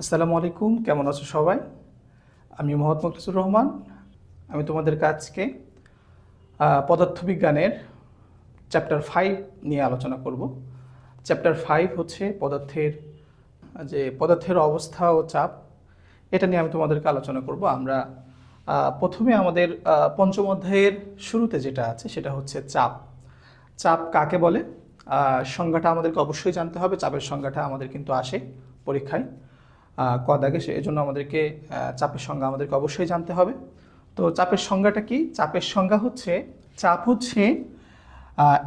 আসসালামু আলাইকুম, কেমন আছো সবাই? আমি মোহাম্মদ মুখলিসুর রহমান। আমি তোমাদের কাছকে পদার্থবিজ্ঞানের চ্যাপ্টার ফাইভ নিয়ে আলোচনা করব। চ্যাপ্টার ফাইভ হচ্ছে পদার্থের, যে পদার্থের অবস্থা ও চাপ, এটা নিয়ে আমি তোমাদেরকে আলোচনা করব। আমরা প্রথমে আমাদের পঞ্চম অধ্যায়ের শুরুতে যেটা আছে সেটা হচ্ছে চাপ। চাপ কাকে বলে? সংজ্ঞাটা আমাদেরকে অবশ্যই জানতে হবে, চাপের সংজ্ঞাটা আমাদের কিন্তু আসে পরীক্ষায়। আহ, ক দাগে সে এজন্য আমাদেরকে চাপের সংজ্ঞা আমাদেরকে অবশ্যই জানতে হবে। তো চাপের সংজ্ঞাটা কি? চাপের সংজ্ঞা হচ্ছে চাপ হচ্ছে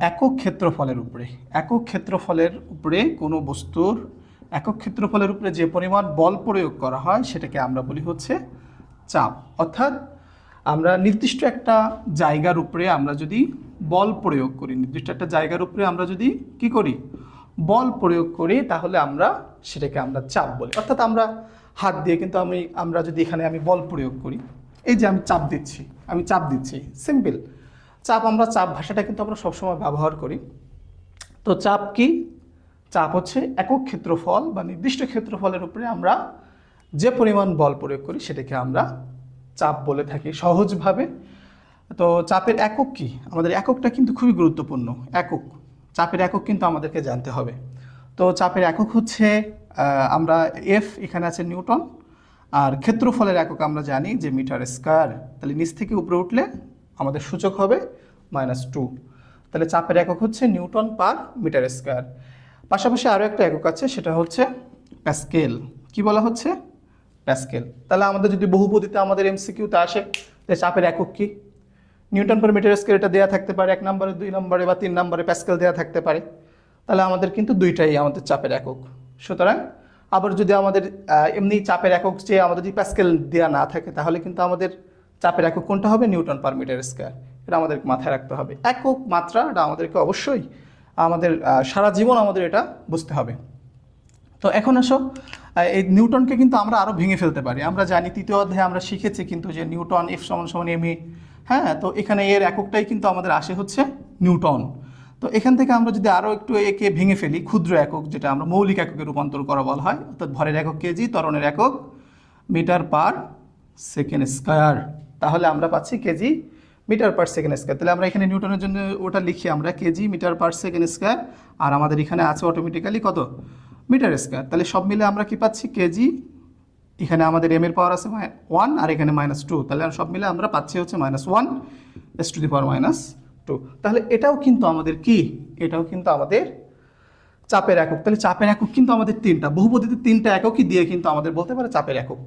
একক ক্ষেত্রফলের উপরে। একক ক্ষেত্রফলের উপরে কোনো বস্তুর একক ক্ষেত্রফলের উপরে যে পরিমাণ বল প্রয়োগ করা হয় সেটাকে আমরা বলি হচ্ছে চাপ। অর্থাৎ আমরা নির্দিষ্ট একটা জায়গার উপরে আমরা যদি বল প্রয়োগ করি নির্দিষ্ট একটা জায়গার উপরে আমরা যদি কি করি? বল প্রয়োগ করি, তাহলে আমরা সেটাকে আমরা চাপ বলি। অর্থাৎ আমরা হাত দিয়ে কিন্তু আমি, আমরা যদি এখানে আমি বল প্রয়োগ করি, এই যে আমি চাপ দিচ্ছি, আমি চাপ দিচ্ছি, সিম্পল। চাপ, আমরা চাপ ভাষাটা কিন্তু আমরা সবসময় ব্যবহার করি। তো চাপ কি? চাপ হচ্ছে একক ক্ষেত্রফল বা নির্দিষ্ট ক্ষেত্রফলের উপরে আমরা যে পরিমাণ বল প্রয়োগ করি, সেটাকে আমরা চাপ বলে থাকি সহজভাবে। তো চাপের একক কি? আমাদের এককটা কিন্তু খুবই গুরুত্বপূর্ণ, একক। চাপের একক কিন্তু আমাদেরকে জানতে হবে। তো চাপের একক হচ্ছে আমরা এফ এখানে আছে নিউটন, আর ক্ষেত্রফলের একক আমরা জানি যে মিটার স্কয়ার। তাহলে নিচ থেকে উপরে উঠলে আমাদের সূচক হবে মাইনাস টু। তাহলে চাপের একক হচ্ছে নিউটন পার মিটার স্কয়ার। পাশাপাশি আরও একটা একক আছে, সেটা হচ্ছে প্যাসকেল। কি বলা হচ্ছে? প্যাসকেল। তাহলে আমাদের যদি বহুপতিতে আমাদের এমসিকিউতে আসে, তাহলে চাপের একক কি? নিউটন পার মিটার স্কয়ার এটা দেওয়া থাকতে পারে, এক নম্বরে, দুই নম্বরে বা তিন নম্বরে প্যাসকেল দেওয়া থাকতে পারে। তাহলে আমাদের কিন্তু দুইটাই আমাদের চাপের একক। সুতরাং আবার যদি আমাদের এমনি চাপের একক যে আমাদের যদি প্যাসকেল দেওয়া না থাকে, তাহলে কিন্তু আমাদের চাপের একক কোনটা হবে? নিউটন পার মিটার স্কয়ার এটা আমাদের মাথায় রাখতে হবে। একক মাত্রা এটা আমাদেরকে অবশ্যই আমাদের সারা জীবন আমাদের এটা বুঝতে হবে। তো এখন আসো এই নিউটনকে কিন্তু আমরা আরও ভেঙে ফেলতে পারি। আমরা জানি তৃতীয় অধ্যায়ে আমরা শিখেছি কিন্তু যে নিউটন এফ সমান সমান এম হ্যাঁ তো এখানে এর এককটাই কিন্তু আমাদের আসে হচ্ছে নিউটন। তো এখান থেকে আমরা যদি আরও একটু একে ভেঙে ফেলি, ক্ষুদ্র একক, যেটা আমরা মৌলিক এককে রূপান্তর করা বলা হয়, অর্থাৎ ভরের একক কেজি ত্বরণের একক মিটার পার সেকেন্ড স্কয়ার তাহলে আমরা পাচ্ছি KG metre per second square তাহলে আমরা এখানে নিউটনের জন্য ওটা লিখি আমরা KG metre per second square আর আমাদের এখানে আছে অটোমেটিক্যালি কত? মিটার স্কোয়ার তাহলে সব মিলে আমরা কি পাচ্ছি? কেজি এখানে আমাদের এম এর পাওয়ার আছে ওয়ান আর এখানে মাইনাস টু তাহলে সব মিলে আমরা পাচ্ছি হচ্ছে minus one S to the power minus two তাহলে এটাও কিন্তু আমাদের কি? এটাও কিন্তু আমাদের চাপের একক। তাহলে চাপের একক কিন্তু আমাদের তিনটা। বহুপদীতে তিনটা এককই দিয়ে কিন্তু আমাদের বলতে পারে চাপের একক।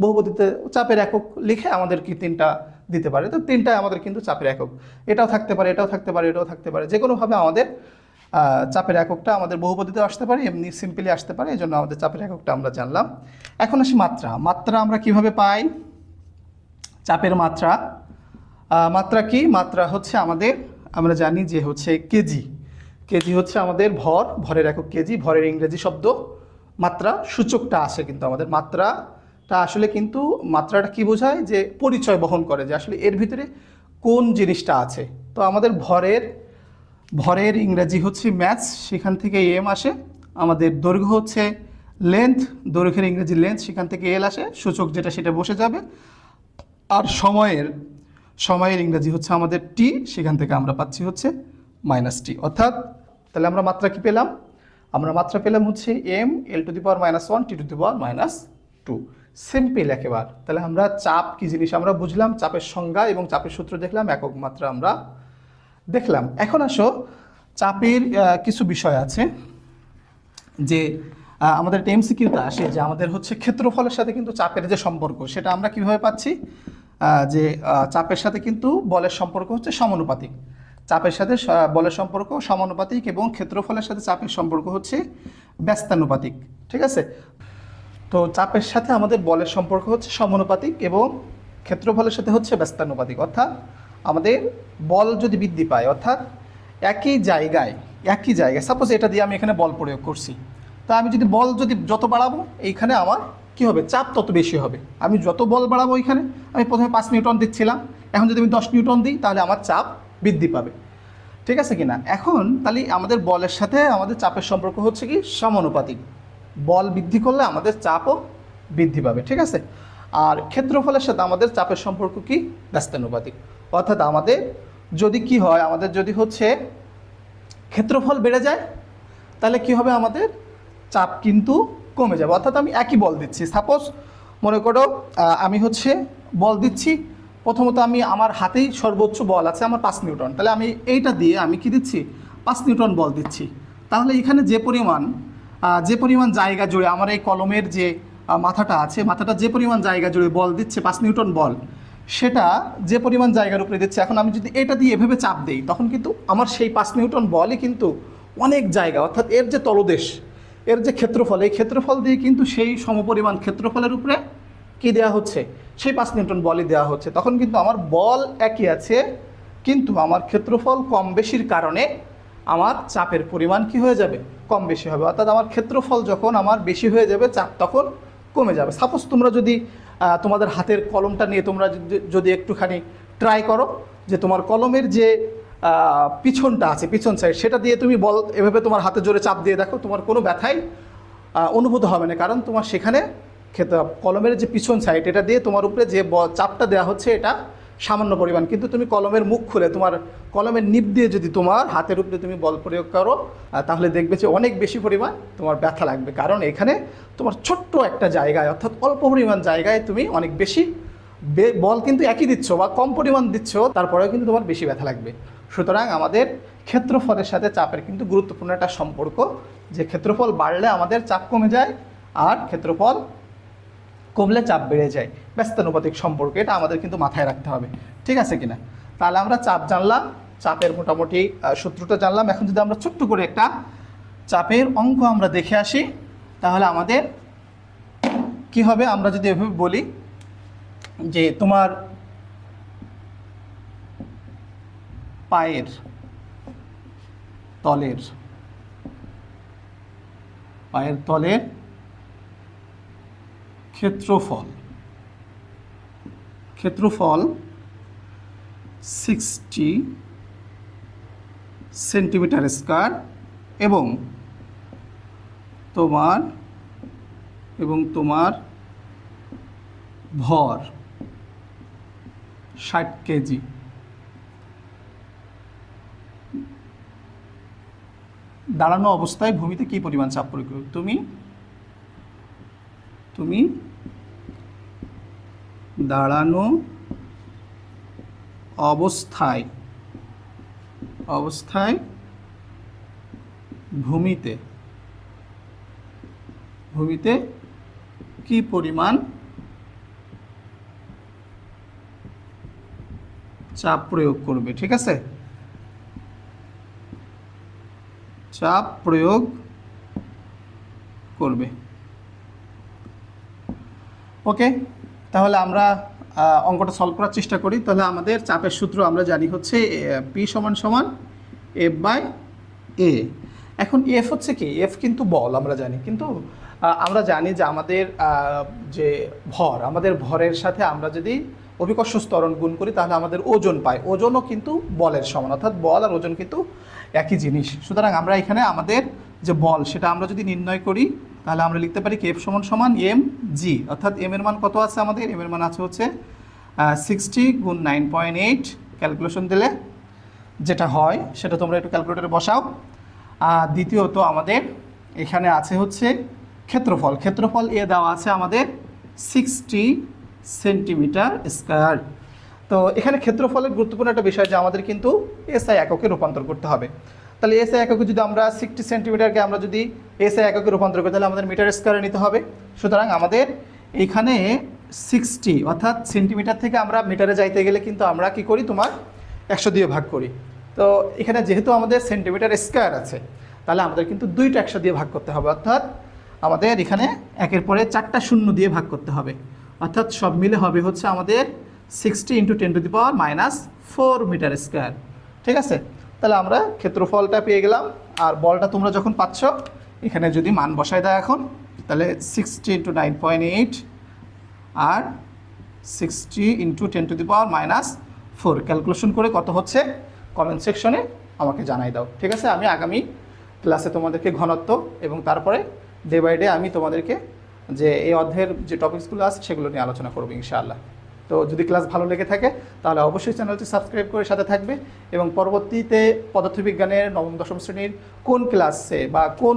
বহুপদীতে চাপের একক লিখে আমাদের কি তিনটা দিতে পারে? তো তিনটায় আমাদের কিন্তু চাপের একক। এটাও থাকতে পারে, এটাও থাকতে পারে, এটাও থাকতে পারে। যে কোনোভাবে আমাদের চাপের এককটা আমাদের বহুপদীতে আসতে পারে, এমনি সিম্পলি আসতে পারে এই জন্য আমাদের চাপের এককটা আমরা জানলাম। এখন আসি মাত্রা। মাত্রা আমরা কীভাবে পাই? চাপের মাত্রা। মাত্রা কি? মাত্রা হচ্ছে আমাদের, আমরা জানি যে হচ্ছে কেজি কেজি হচ্ছে আমাদের ভর, ভরের একক কেজি ভরের ইংরেজি শব্দ। মাত্রা সূচকটা আসে কিন্তু আমাদের। মাত্রাটা আসলে কিন্তু, মাত্রাটা কি বোঝায়? যে পরিচয় বহন করে, যে আসলে এর ভিতরে কোন জিনিসটা আছে। তো আমাদের ভরের ভরের ইংরাজি হচ্ছে ম্যাথস, সেখান থেকে এম আসে। আমাদের দৈর্ঘ্য হচ্ছে লেন্থ, দৈর্ঘ্যের ইংরেজি লেন্থ, সেখান থেকে এল আসে, সূচক যেটা সেটা বসে যাবে। আর সময়ের সময়ের ইংরেজি হচ্ছে আমাদের টি সেখান থেকে আমরা পাচ্ছি হচ্ছে মাইনাস টি অর্থাৎ, তাহলে আমরা মাত্রা কি পেলাম? আমরা মাত্রা পেলাম হচ্ছে M L to the power minus one T to the power minus two simple একেবার। তাহলে আমরা চাপ কি জিনিস আমরা বুঝলাম? চাপের সংজ্ঞা এবং চাপের সূত্র দেখলাম, একক মাত্রা আমরা দেখলাম। এখন আসো, চাপের কিছু বিষয় আছে যে আমাদের একটা এমসিকিউতে আসে যে আমাদের হচ্ছে ক্ষেত্রফলের সাথে কিন্তু চাপের যে সম্পর্ক, সেটা আমরা কীভাবে পাচ্ছি? যে চাপের সাথে কিন্তু বলের সম্পর্ক হচ্ছে সমানুপাতিক। চাপের সাথে বলের সম্পর্ক সমানুপাতিক এবং ক্ষেত্রফলের সাথে চাপের সম্পর্ক হচ্ছে ব্যস্তানুপাতিক। ঠিক আছে? তো চাপের সাথে আমাদের বলের সম্পর্ক হচ্ছে সমানুপাতিক এবং ক্ষেত্রফলের সাথে হচ্ছে ব্যস্তানুপাতিক। অর্থাৎ আমাদের বল যদি বৃদ্ধি পায়, অর্থাৎ একই জায়গায় একই জায়গায় সাপোজ এটা দিয়ে আমি এখানে বল প্রয়োগ করছি। তা আমি যদি বল যদি যত বাড়াবো, এইখানে আমার কি হবে? চাপ তত বেশি হবে। আমি যত বল বাড়াবো এইখানে আমি প্রথমে পাঁচ নিউটন দিচ্ছিলাম। এখন যদি আমি দশ নিউটন দিই, তাহলে আমার চাপ বৃদ্ধি পাবে। ঠিক আছে কি না এখন তাহলে আমাদের বলের সাথে আমাদের চাপের সম্পর্ক হচ্ছে কি? সমানুপাতিক। বল বৃদ্ধি করলে আমাদের চাপও বৃদ্ধি পাবে। ঠিক আছে? আর ক্ষেত্রফলের সাথে আমাদের চাপের সম্পর্ক কি? ব্যস্তানুপাতিক। অর্থাৎ আমাদের যদি কি হয়, আমাদের যদি হচ্ছে ক্ষেত্রফল বেড়ে যায়, তাহলে কি হবে আমাদের? চাপ কিন্তু কমে যাবে। অর্থাৎ আমি একই বল দিচ্ছি। সাপোজ মনে করো আমি হচ্ছে বল দিচ্ছি, প্রথমত আমি আমার হাতেই সর্বোচ্চ বল আছে, আমার পাঁচ নিউটন। তাহলে আমি এইটা দিয়ে আমি কি দিচ্ছি? পাঁচ নিউটন বল দিচ্ছি। তাহলে এখানে যে পরিমাণ যে পরিমাণ জায়গা জুড়ে আমার এই কলমের যে মাথাটা আছে, মাথাটা যে পরিমাণ জায়গা জুড়ে বল দিচ্ছে, পাঁচ নিউটন বল সেটা যে পরিমাণ জায়গার উপরে দিচ্ছে, এখন আমি যদি এটা দিয়ে এভাবে চাপ দিই, তখন কিন্তু আমার সেই পাঁচ নিউটন বলই কিন্তু অনেক জায়গা, অর্থাৎ এর যে তলদেশ, এর যে ক্ষেত্রফল, এই ক্ষেত্রফল দিয়ে কিন্তু সেই সমপরিমাণ ক্ষেত্রফলের উপরে কি দেওয়া হচ্ছে? সেই পাঁচ নিউটন বলই দেওয়া হচ্ছে। তখন কিন্তু আমার বল একই আছে, কিন্তু আমার ক্ষেত্রফল কম বেশির কারণে আমার চাপের পরিমাণ কি হয়ে যাবে? কম বেশি হবে। অর্থাৎ আমার ক্ষেত্রফল যখন আমার বেশি হয়ে যাবে, চাপ তখন কমে যাবে। সাপোজ তোমরা যদি তোমাদের হাতের কলমটা নিয়ে তোমরা যদি- একটুখানি ট্রাই করো, যে তোমার কলমের যে পিছনটা আছে, পিছন সাইড সেটা দিয়ে তুমি বল, এভাবে তোমার হাতে জোরে চাপ দিয়ে দেখো, তোমার কোনো ব্যথাই অনুভূত হবে না। কারণ তোমার সেখানে খেতে কলমের যে পিছন সাইড এটা দিয়ে তোমার উপরে যে চাপটা দেওয়া হচ্ছে, এটা সামান্য পরিমাণ। কিন্তু তুমি কলমের মুখ খুলে, তোমার কলমের নিপ দিয়ে যদি তোমার হাতের উপরে তুমি বল প্রয়োগ করো তাহলে দেখবে যে অনেক বেশি পরিমাণ তোমার ব্যথা লাগবে। কারণ এখানে তোমার ছোট্ট একটা জায়গায়, অর্থাৎ অল্প পরিমাণ জায়গায় তুমি অনেক বেশি বল কিন্তু একই দিচ্ছ বা কম পরিমাণ দিচ্ছ, তারপরেও কিন্তু তোমার বেশি ব্যথা লাগবে। সুতরাং আমাদের ক্ষেত্রফলের সাথে চাপের কিন্তু গুরুত্বপূর্ণ একটা সম্পর্ক, যে ক্ষেত্রফল বাড়লে আমাদের চাপ কমে যায়, আর ক্ষেত্রফল কমলে চাপ বেড়ে যায়। ব্যস্তানুপাতিক সম্পর্ক, এটা আমাদের কিন্তু মাথায় রাখতে হবে। ঠিক আছে কিনা? তাহলে আমরা চাপ জানলাম, চাপের মোটামুটি সূত্রটা জানলাম। এখন যদি আমরা ছোট্ট করে একটা চাপের অঙ্ক আমরা দেখে আসি, তাহলে আমাদের কি হবে? আমরা যদি এভাবে বলি যে তোমার পায়ের তলের পায়ের তলের ক্ষেত্রফল ক্ষেত্রফল সিক্সটি সেন্টিমিটার স্কোয়ার এবং তোমার এবং তোমার ভর ষাট কেজি দাঁড়ানো অবস্থায় ভূমিতে কী পরিমাণ চাপ প্রয়োগ তুমি তুমি দাঁড়ানো অবস্থায় অবস্থায় ভূমিতে ভূমিতে কি পরিমাণ চাপ প্রয়োগ করবে, ঠিক আছে? চাপ প্রয়োগ করবে। ওকে? তাহলে আমরা অঙ্কটা সলভ করার চেষ্টা করি। তাহলে আমাদের চাপের সূত্র আমরা জানি হচ্ছে পি সমান সমান এফ বাই এ। এখন এফ হচ্ছে কি? এফ কিন্তু বল, আমরা জানি। কিন্তু আমরা জানি যে আমাদের যে ভর, আমাদের ভরের সাথে আমরা যদি অভিকর্ষ স্তরণ গুণ করি, তাহলে আমাদের ওজন পাই। ওজনও কিন্তু বলের সমান, অর্থাৎ বল আর ওজন কিন্তু একই জিনিস। সুতরাং আমরা এখানে আমাদের যে বল, সেটা আমরা যদি নির্ণয় করি তাহলে আমরা লিখতে পারি কি এফ সমান সমান এম জি অর্থাৎ এম এর মান কত আছে আমাদের? এম এর মান আছে হচ্ছে সিক্সটি গুণ নাইন পয়েন্ট এইট ক্যালকুলেশন দিলে যেটা হয়, সেটা তোমরা একটু ক্যালকুলেটরে বসাও। দ্বিতীয়ত আমাদের এখানে আছে হচ্ছে ক্ষেত্রফল। ক্ষেত্রফল এ দেওয়া আছে আমাদের সিক্সটি সেন্টিমিটার স্কোয়ার তো এখানে ক্ষেত্রফলের গুরুত্বপূর্ণ একটা বিষয় যে আমাদের কিন্তু এসআই এককে রূপান্তর করতে হবে। তাহলে এসআই এককে যদি আমরা সিক্সটি সেন্টিমিটারকে আমরা যদি এসআই এককে রূপান্তর করি, তাহলে আমাদের মিটার স্কোয়ারে নিতে হবে। সুতরাং আমাদের এখানে সিক্সটি অর্থাৎ সেন্টিমিটার থেকে আমরা মিটারে যাইতে গেলে কিন্তু আমরা কি করি, তোমার একশো দিয়ে ভাগ করি। তো এখানে যেহেতু আমাদের সেন্টিমিটার স্কোয়ার আছে, তাহলে আমাদের কিন্তু দুইটা একশো দিয়ে ভাগ করতে হবে। অর্থাৎ আমাদের এখানে একের পরে চারটা শূন্য দিয়ে ভাগ করতে হবে। অর্থাৎ সব মিলে হবে হচ্ছে আমাদের sixty into ten to the power minus four metre square ঠিক আছে? তাহলে আমরা ক্ষেত্রফলটা পেয়ে গেলাম। আর বলটা তোমরা যখন পাচ্ছ, এখানে যদি মান বসায় দেয় এখন, তাহলে sixty into nine point eight R sixty into ten to the power minus four calculation করে কত হচ্ছে? কমেন্ট সেকশনে আমাকে জানাই দাও। ঠিক আছে? আমি আগামী ক্লাসে তোমাদেরকে ঘনত্ব এবং তারপরে ডে বাই ডে আমি তোমাদেরকে যে এই অধ্যায়ের যে টপিকসগুলো আছে, সেগুলো নিয়ে আলোচনা করব ইনশাআল্লাহ। তো যদি ক্লাস ভালো লেগে থাকে, তাহলে অবশ্যই চ্যানেলটি সাবস্ক্রাইব করে সাথে থাকবে এবং পরবর্তীতে পদার্থবিজ্ঞানের নবম, দশম শ্রেণির কোন ক্লাসে বা কোন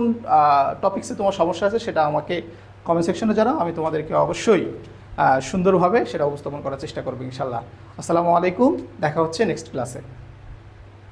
টপিক্সে তোমার সমস্যা আছে সেটা আমাকে কমেন্ট সেকশনে জানাও, আমি তোমাদেরকে অবশ্যই সুন্দরভাবে সেটা উপস্থাপন করার চেষ্টা করব ইনশাল্লাহ। আসসালামু আলাইকুম, দেখা হচ্ছে নেক্সট ক্লাসে